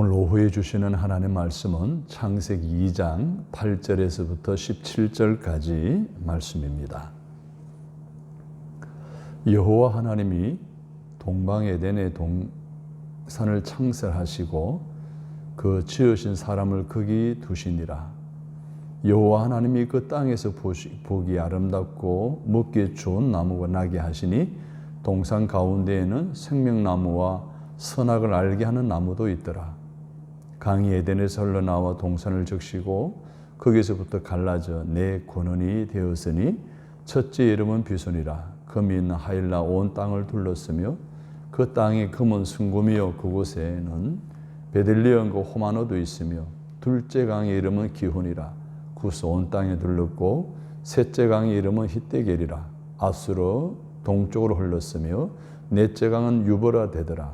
오늘 오후에 주시는 하나님 말씀은 창세기 2장 8절에서부터 17절까지 말씀입니다. 여호와 하나님이 동방 에덴의 동산을 창설하시고 그 지으신 사람을 거기 두시니라. 여호와 하나님이 그 땅에서 보기 아름답고 먹기에 좋은 나무가 나게 하시니 동산 가운데에는 생명나무와 선악을 알게 하는 나무도 있더라. 강이 에덴에서 흘러나와 동산을 적시고 거기서부터 갈라져 내 권원이 되었으니 첫째 이름은 비손이라. 금이 있는 하일라 온 땅을 둘렀으며 그 땅이 금은 순금이요. 그곳에는 베들리엄과 호마노도 있으며 둘째 강의 이름은 기혼이라. 구스 온 땅에 둘렀고 셋째 강의 이름은 히데겔이라. 아수로 동쪽으로 흘렀으며 넷째 강은 유보라 되더라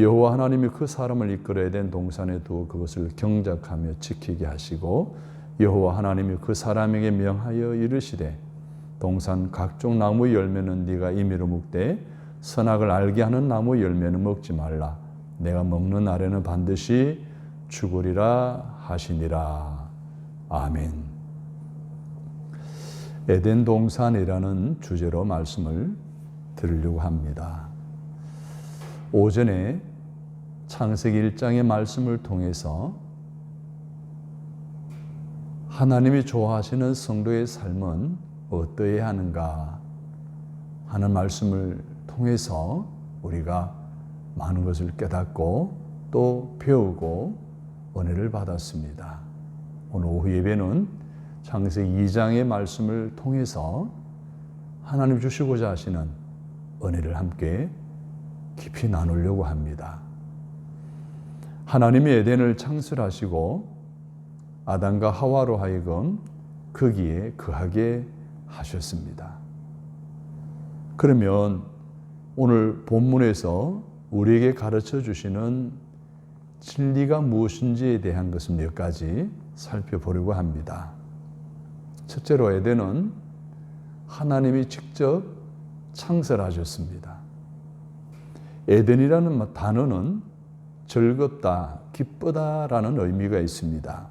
여호와 하나님이 그 사람을 이끌어야 된 동산에 두어 그것을 경작하며 지키게 하시고 여호와 하나님이 그 사람에게 명하여 이르시되 동산 각종 나무 열매는 네가 임의로 먹되 선악을 알게 하는 나무 열매는 먹지 말라. 내가 먹는 날에는 반드시 죽으리라 하시니라. 아멘. 에덴 동산이라는 주제로 말씀을 드리려고 합니다. 오전에 창세기 1장의 말씀을 통해서 하나님이 좋아하시는 성도의 삶은 어떠해야 하는가 하는 말씀을 통해서 우리가 많은 것을 깨닫고 또 배우고 은혜를 받았습니다. 오늘 오후 예배는 창세기 2장의 말씀을 통해서 하나님 주시고자 하시는 은혜를 함께 깊이 나누려고 합니다. 하나님이 에덴을 창설하시고 아담과 하와로 하여금 거기에 거하게 하셨습니다. 그러면 오늘 본문에서 우리에게 가르쳐 주시는 진리가 무엇인지에 대한 것을 몇 가지 살펴보려고 합니다. 첫째로 에덴은 하나님이 직접 창설하셨습니다. 에덴이라는 단어는 즐겁다, 기쁘다라는 의미가 있습니다.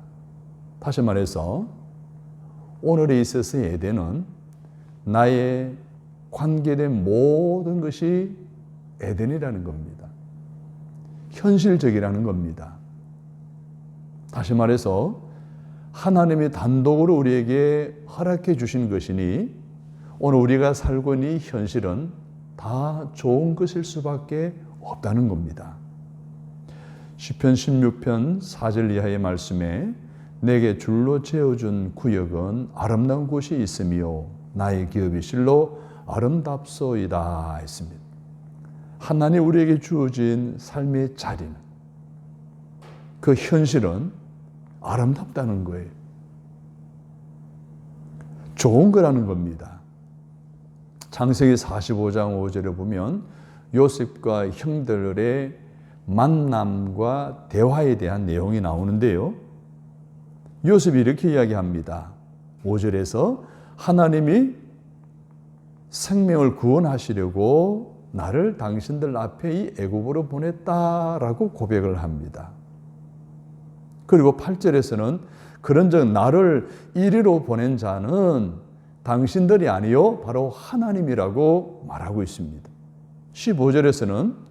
다시 말해서 오늘에 있어서 에덴은 나의 관계된 모든 것이 에덴이라는 겁니다. 현실적이라는 겁니다. 다시 말해서 하나님이 단독으로 우리에게 허락해 주신 것이니 오늘 우리가 살고 있는 이 현실은 다 좋은 것일 수밖에 없다는 겁니다. 시편 16편 4절 이하의 말씀에 내게 줄로 채워준 구역은 아름다운 곳이 있으며 나의 기업이 실로 아름답소이다 했습니다. 하나님 우리에게 주어진 삶의 자리는 그 현실은 아름답다는 거예요. 좋은 거라는 겁니다. 창세기 45장 5절에 보면 요셉과 형들의 만남과 대화에 대한 내용이 나오는데요. 요셉이 이렇게 이야기합니다. 5절에서 하나님이 생명을 구원하시려고 나를 당신들 앞에 이 애굽으로 보냈다라고 고백을 합니다. 그리고 8절에서는 그런즉 나를 이리로 보낸 자는 당신들이 아니요 바로 하나님이라고 말하고 있습니다. 15절에서는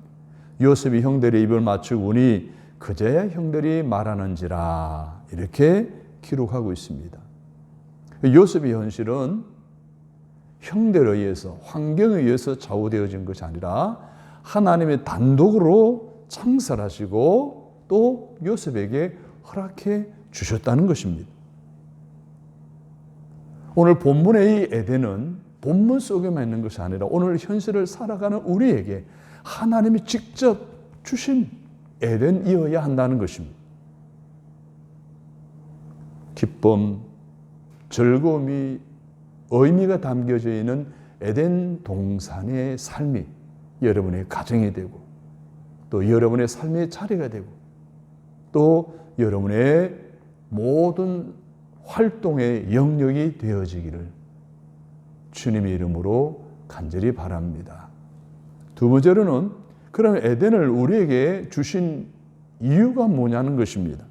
요셉이 형들의 입을 맞추고니 그제야 형들이 말하는지라 이렇게 기록하고 있습니다. 요셉의 현실은 형들에 의해서 환경에 의해서 좌우되어진 것이 아니라 하나님의 단독으로 창설하시고 또 요셉에게 허락해 주셨다는 것입니다. 오늘 본문의 이 에덴은 본문 속에만 있는 것이 아니라 오늘 현실을 살아가는 우리에게 하나님이 직접 주신 에덴이어야 한다는 것입니다. 기쁨, 즐거움이 의미가 담겨져 있는 에덴 동산의 삶이 여러분의 가정이 되고 또 여러분의 삶의 자리가 되고 또 여러분의 모든 활동의 영역이 되어지기를 주님의 이름으로 간절히 바랍니다. 두 번째로는 그럼 에덴을 우리에게 주신 이유가 뭐냐는 것입니다.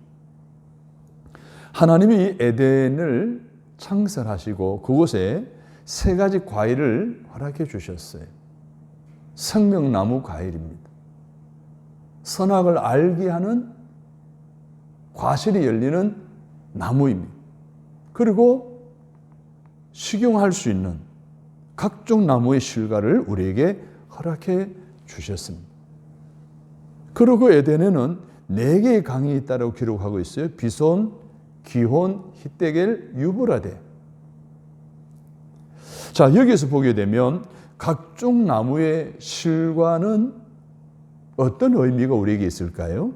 하나님이 에덴을 창설하시고 그곳에 세 가지 과일을 허락해 주셨어요. 생명나무 과일입니다. 선악을 알게 하는 과실이 열리는 나무입니다. 그리고 식용할 수 있는 각종 나무의 실과를 우리에게 허락해 주셨습니다. 그리고 에덴에는 네 개의 강이 있다고 기록하고 있어요. 비손, 기혼, 히데겔, 유브라데. 자, 여기서 보게 되면 각종 나무의 실과는 어떤 의미가 우리에게 있을까요?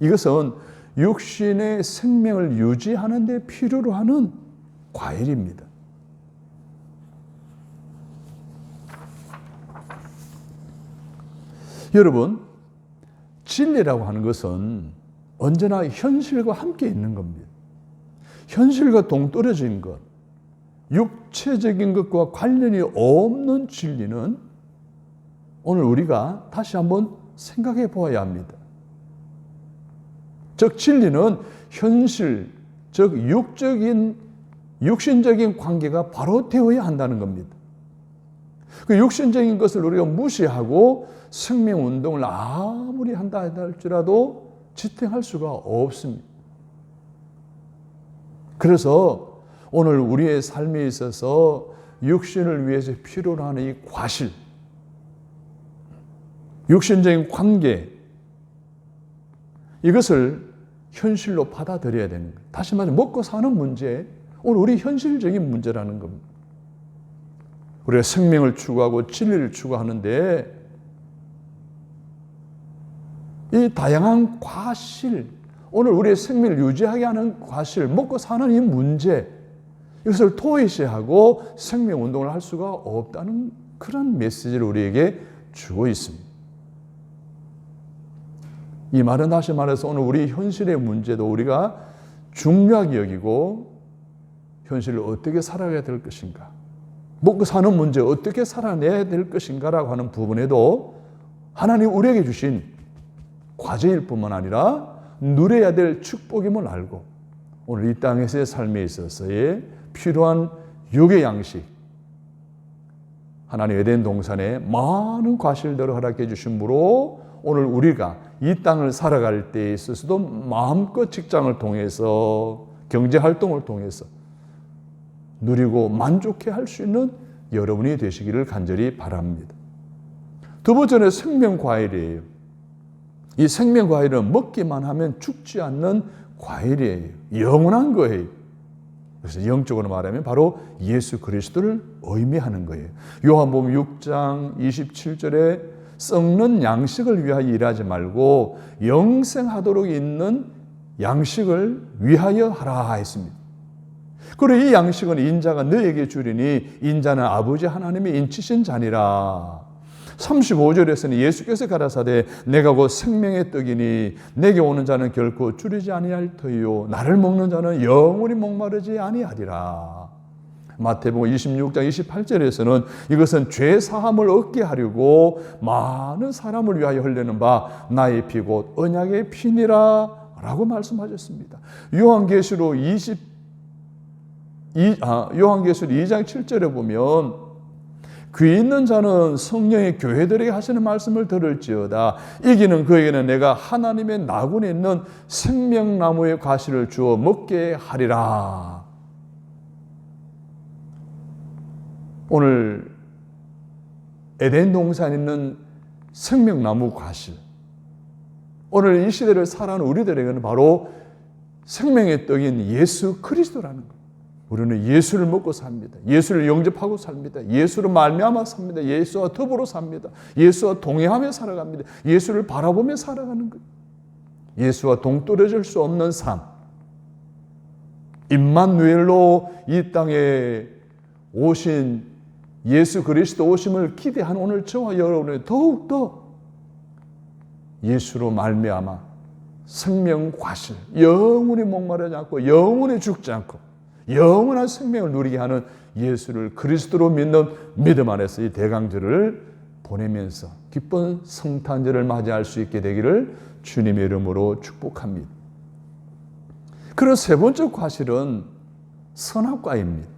이것은 육신의 생명을 유지하는 데 필요로 하는 과일입니다. 여러분, 진리라고 하는 것은 언제나 현실과 함께 있는 겁니다. 현실과 동떨어진 것, 육체적인 것과 관련이 없는 진리는 오늘 우리가 다시 한번 생각해 보아야 합니다. 즉, 진리는 현실, 즉, 육적인, 육신적인 관계가 바로 되어야 한다는 겁니다. 그 육신적인 것을 우리가 무시하고 생명 운동을 아무리 한다 할지라도 지탱할 수가 없습니다. 그래서 오늘 우리의 삶에 있어서 육신을 위해서 필요로 하는 이 과실, 육신적인 관계, 이것을 현실로 받아들여야 되는 거예요. 다시 말해 먹고 사는 문제, 오늘 우리 현실적인 문제라는 겁니다. 우리가 생명을 추구하고 진리를 추구하는데 이 다양한 과실, 오늘 우리의 생명을 유지하게 하는 과실, 먹고 사는 이 문제, 이것을 토의시하고 생명 운동을 할 수가 없다는 그런 메시지를 우리에게 주고 있습니다. 이 말은 다시 말해서 오늘 우리 현실의 문제도 우리가 중요하게 여기고 현실을 어떻게 살아가야 될 것인가, 먹고 사는 문제 어떻게 살아내야 될 것인가라고 하는 부분에도 하나님 우리에게 주신 과제일 뿐만 아니라 누려야 될 축복임을 알고 오늘 이 땅에서의 삶에 있어서의 필요한 육의 양식 하나님 에덴 동산에 많은 과실들을 허락해 주심으로 오늘 우리가 이 땅을 살아갈 때에 있어서도 마음껏 직장을 통해서 경제 활동을 통해서 누리고 만족해 할 수 있는 여러분이 되시기를 간절히 바랍니다. 두 번째는 생명 과일이에요. 이 생명 과일은 먹기만 하면 죽지 않는 과일이에요. 영원한 거예요. 그래서 영적으로 말하면 바로 예수 그리스도를 의미하는 거예요. 요한복음 6장 27절에 썩는 양식을 위하여 일하지 말고 영생하도록 있는 양식을 위하여 하라 했습니다. 그리고 이 양식은 인자가 너에게 주리니 인자는 아버지 하나님의 인치신 자니라. 35절에서는 예수께서 가라사대 내가 곧 생명의 떡이니 내게 오는 자는 결코 줄이지 아니할 터이요 나를 먹는 자는 영원히 목마르지 아니하리라. 마태복음 26장 28절에서는 이것은 죄 사함을 얻게 하려고 많은 사람을 위하여 흘리는 바 나의 피 곧 언약의 피니라 라고 말씀하셨습니다. 요한계시록 20 아, 요한계시록 2장 7절에 보면 귀 있는 자는 성령의 교회들에게 하시는 말씀을 들을지어다. 이기는 그에게는 내가 하나님의 나군에 있는 생명나무의 과실을 주어 먹게 하리라. 오늘 에덴 동산에 있는 생명나무 과실. 오늘 이 시대를 살아가는 우리들에게는 바로 생명의 떡인 예수 그리스도라는 것. 우리는 예수를 먹고 삽니다. 예수를 영접하고 삽니다. 예수를 말미암아 삽니다. 예수와 더불어 삽니다. 예수와 동행하며 살아갑니다. 예수를 바라보며 살아가는 것. 예수와 동떨어질 수 없는 삶. 임만누엘로 이 땅에 오신 예수 그리스도 오심을 기대한 오늘 저와 여러분이 더욱더 예수로 말미암아 생명 과실 영원히 목마르지 않고 영원히 죽지 않고 영원한 생명을 누리게 하는 예수를 그리스도로 믿는 믿음 안에서 이 대강절을 보내면서 기쁜 성탄절을 맞이할 수 있게 되기를 주님의 이름으로 축복합니다. 그리고 세 번째 과실은 선악과입니다.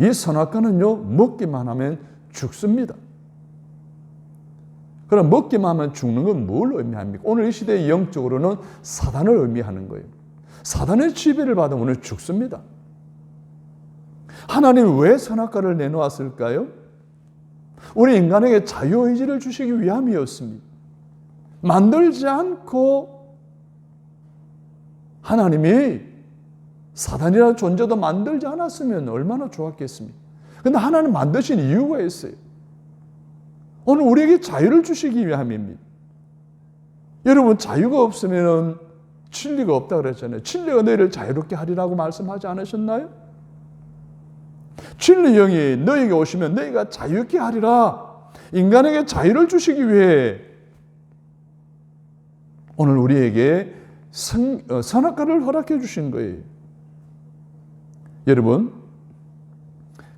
이 선악과는요, 먹기만 하면 죽습니다. 그럼 먹기만 하면 죽는 건 뭘 의미합니까? 오늘 이 시대의 영적으로는 사단을 의미하는 거예요. 사단의 지배를 받으면 오늘 죽습니다. 하나님 왜 선악과를 내놓았을까요? 우리 인간에게 자유의지를 주시기 위함이었습니다. 만들지 않고 하나님이 사단이라는 존재도 만들지 않았으면 얼마나 좋았겠습니까? 근데 하나님 만드신 이유가 있어요. 오늘 우리에게 자유를 주시기 위함입니다. 여러분 자유가 없으면 진리가 없다 그랬잖아요. 진리가 너희를 자유롭게 하리라고 말씀하지 않으셨나요? 진리 영이 너에게 오시면 너희가 자유롭게 하리라. 인간에게 자유를 주시기 위해 오늘 우리에게 선, 어, 선악과를 허락해 주신 거예요. 여러분,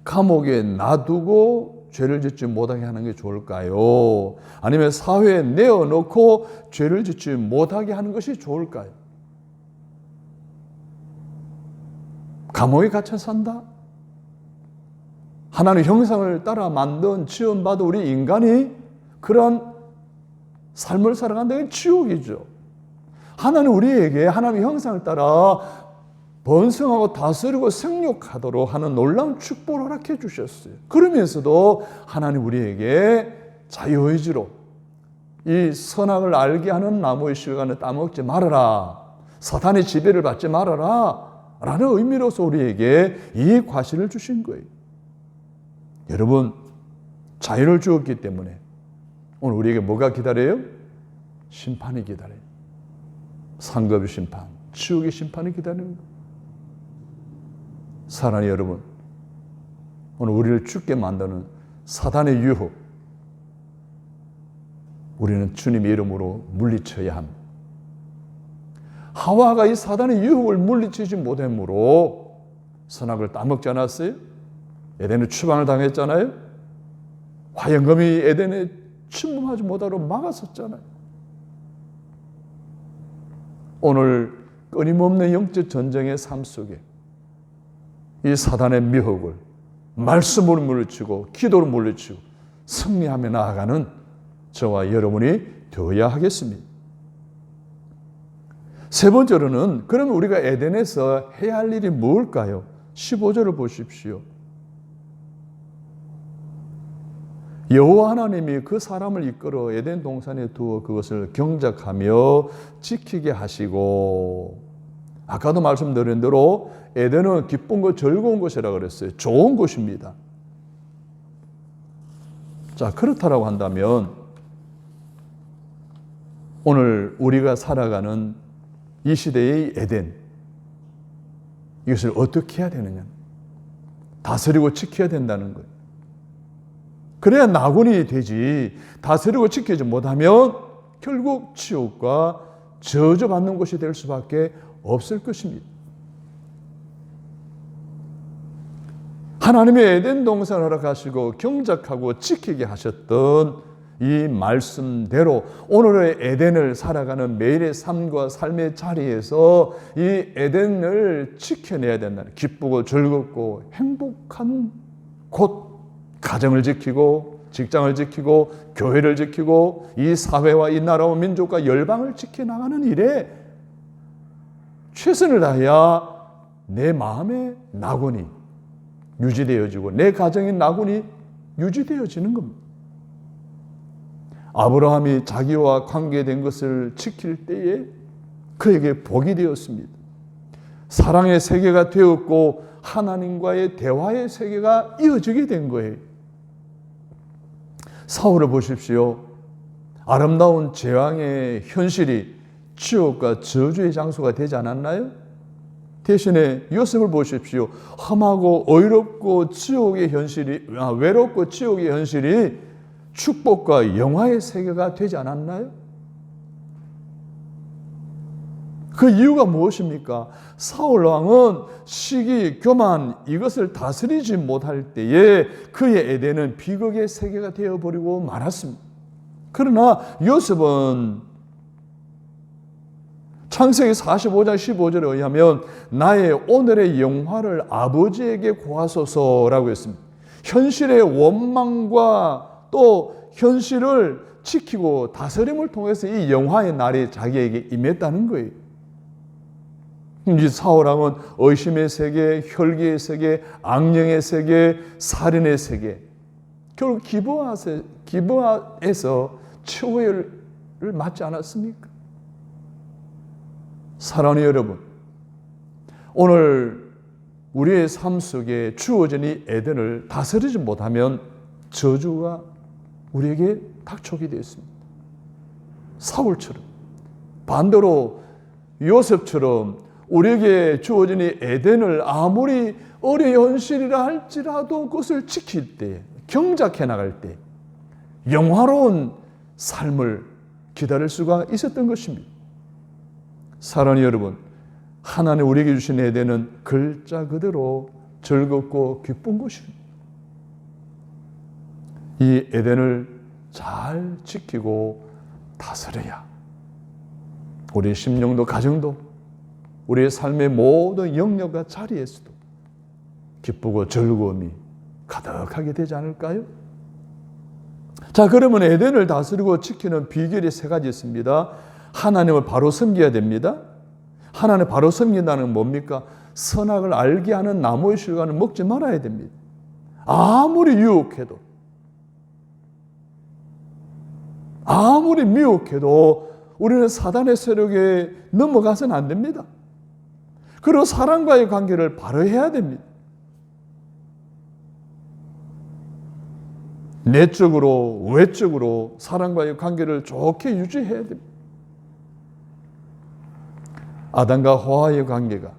감옥에 놔두고 죄를 짓지 못하게 하는 게 좋을까요? 아니면 사회에 내어놓고 죄를 짓지 못하게 하는 것이 좋을까요? 감옥에 갇혀 산다? 하나님 형상을 따라 만든 지원받은 우리 인간이 그런 삶을 살아간다는 게 지옥이죠. 하나님 우리에게 하나님의 형상을 따라 번성하고 다스리고 생육하도록 하는 놀라운 축복을 허락해 주셨어요. 그러면서도 하나님 우리에게 자유의지로 이 선악을 알게 하는 나무의 실과는 따먹지 말아라. 사탄의 지배를 받지 말아라. 라는 의미로서 우리에게 이 과실을 주신 거예요. 여러분, 자유를 주었기 때문에 오늘 우리에게 뭐가 기다려요? 심판이 기다려요. 상급의 심판, 지옥의 심판이 기다리는 거예요. 사랑하는 여러분, 오늘 우리를 죽게 만드는 사단의 유혹, 우리는 주님의 이름으로 물리쳐야 합니다. 하와가 이 사단의 유혹을 물리치지 못함으로 선악을 따먹지 않았어요? 에덴에 추방을 당했잖아요? 화영검이 에덴에 침범하지 못하도록 막았었잖아요. 오늘 끊임없는 영적 전쟁의 삶 속에 이 사단의 미혹을 말씀으로 물리치고 기도로 물리치고 승리하며 나아가는 저와 여러분이 되어야 하겠습니다. 세 번째로는 그러면 우리가 에덴에서 해야 할 일이 뭘까요? 15절을 보십시오. 여호와 하나님이 그 사람을 이끌어 에덴 동산에 두어 그것을 경작하며 지키게 하시고 아까도 말씀드린 대로 에덴은 기쁜 것 즐거운 것이라 그랬어요. 좋은 것입니다. 자, 그렇다라고 한다면 오늘 우리가 살아가는 이 시대의 에덴 이것을 어떻게 해야 되느냐? 다스리고 지켜야 된다는 거예요. 그래야 낙원이 되지. 다스리고 지키지 못하면 결국 지옥과 저주받는 것이 될 수밖에 없을 것입니다. 하나님의 에덴 동산을 허락하시고 경작하고 지키게 하셨던 이 말씀대로 오늘의 에덴을 살아가는 매일의 삶과 삶의 자리에서 이 에덴을 지켜내야 된다는 기쁘고 즐겁고 행복한 곳 가정을 지키고 직장을 지키고 교회를 지키고 이 사회와 이 나라와 민족과 열방을 지켜 나가는 일에 최선을 다해야 내 마음의 낙원이 유지되어지고 내 가정의 낙원이 유지되어지는 겁니다. 아브라함이 자기와 관계된 것을 지킬 때에 그에게 복이 되었습니다. 사랑의 세계가 되었고 하나님과의 대화의 세계가 이어지게 된 거예요. 사울을 보십시오. 아름다운 제왕의 현실이 지옥과 저주의 장소가 되지 않았나요? 대신에 요셉을 보십시오. 험하고 어이롭고 지옥의 현실이 아, 외롭고 지옥의 현실이 축복과 영화의 세계가 되지 않았나요? 그 이유가 무엇입니까? 사울 왕은 시기, 교만 이것을 다스리지 못할 때에 그의 에덴은 비극의 세계가 되어 버리고 말았습니다. 그러나 요셉은 창세기 45장 15절에 의하면 나의 오늘의 영화를 아버지에게 구하소서라고 했습니다. 현실의 원망과 또 현실을 지키고 다스림을 통해서 이 영화의 날이 자기에게 임했다는 거예요. 이 사울왕은 의심의 세계, 혈기의 세계, 악령의 세계, 살인의 세계, 결국 기부하에서, 기부하에서 최후를 맞지 않았습니까? 사랑하는 여러분, 오늘 우리의 삶 속에 주어진 이 에덴을 다스리지 못하면 저주가 우리에게 닥쳐오게 되었습니다. 사울처럼 반대로 요셉처럼 우리에게 주어진 이 에덴을 아무리 어려 현실이라 할지라도 그것을 지킬 때, 경작해 나갈 때 영화로운 삶을 기다릴 수가 있었던 것입니다. 사랑하는 여러분, 하나님 우리에게 주신 에덴은 글자 그대로 즐겁고 기쁜 곳입니다. 이 에덴을 잘 지키고 다스려야 우리의 심령도 가정도 우리의 삶의 모든 영역과 자리에서도 기쁘고 즐거움이 가득하게 되지 않을까요? 자, 그러면 에덴을 다스리고 지키는 비결이 세 가지 있습니다. 하나님을 바로 섬겨야 됩니다. 하나님 바로 섬긴다는 뭡니까? 선악을 알게 하는 나무의 실과는 먹지 말아야 됩니다. 아무리 유혹해도, 아무리 미혹해도 우리는 사단의 세력에 넘어가서는 안 됩니다. 그리고 사람과의 관계를 바로 해야 됩니다. 내적으로, 외적으로 사람과의 관계를 좋게 유지해야 됩니다. 아담과 하와의 관계가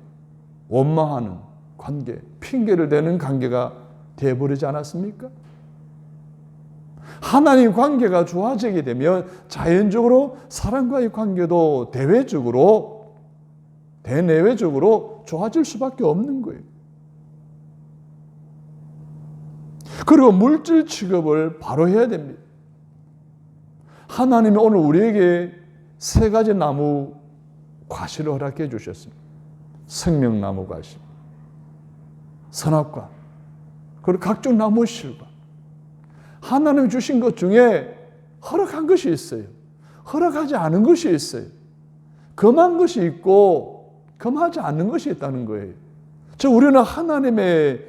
원망하는 관계, 핑계를 대는 관계가 되어버리지 않았습니까? 하나님 관계가 좋아지게 되면 자연적으로 사람과의 관계도 대외적으로, 대내외적으로 좋아질 수밖에 없는 거예요. 그리고 물질 취급을 바로 해야 됩니다. 하나님이 오늘 우리에게 세 가지 나무 과실을 허락해 주셨습니다. 생명나무 과실, 선악과, 그리고 각종 나무 실과. 하나님 주신 것 중에 허락한 것이 있어요. 허락하지 않은 것이 있어요. 금한 것이 있고 금하지 않는 것이 있다는 거예요. 저 우리는 하나님의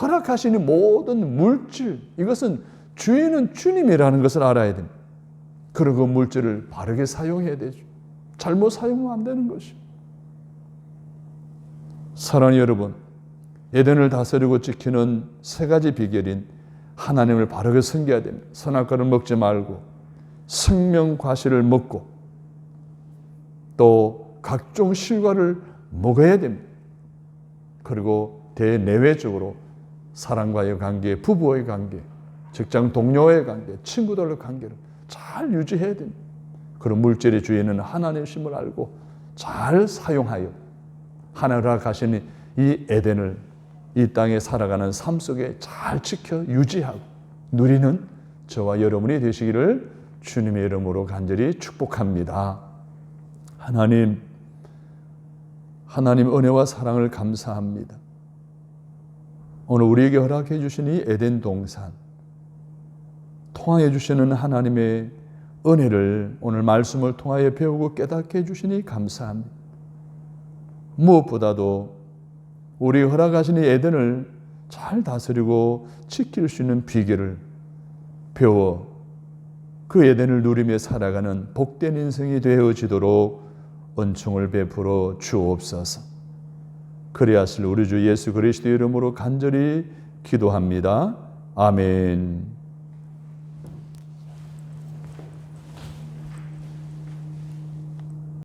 허락하시는 모든 물질, 이것은 주인은 주님이라는 것을 알아야 됩니다. 그리고 그 물질을 바르게 사용해야 되죠. 잘못 사용하면 안 되는 것이. 사랑하는 여러분, 에덴을 다스리고 지키는 세 가지 비결인 하나님을 바르게 섬겨야 됩니다. 선악과를 먹지 말고 생명 과실을 먹고 또 각종 실과를 먹어야 됩니다. 그리고 대내외적으로 사랑과의 관계, 부부의 관계, 직장 동료의 관계, 친구들의 관계를 잘 유지해야 됩니다. 그런 물질의 주인은 하나님심을 알고 잘 사용하여 하나님을 가시는 이 에덴을 이 땅에 살아가는 삶 속에 잘 지켜 유지하고 누리는 저와 여러분이 되시기를 주님의 이름으로 간절히 축복합니다. 하나님, 하나님 은혜와 사랑을 감사합니다. 오늘 우리에게 허락해 주신 이 에덴 동산, 통하여 주시는 하나님의 은혜를 오늘 말씀을 통하여 배우고 깨닫게 해주시니 감사합니다. 무엇보다도 우리 허락하신 이 에덴을 잘 다스리고 지킬 수 있는 비결을 배워 그 에덴을 누리며 살아가는 복된 인생이 되어지도록 은총을 베풀어 주옵소서. 그리하실 우리 주 예수 그리스도 이름으로 간절히 기도합니다. 아멘.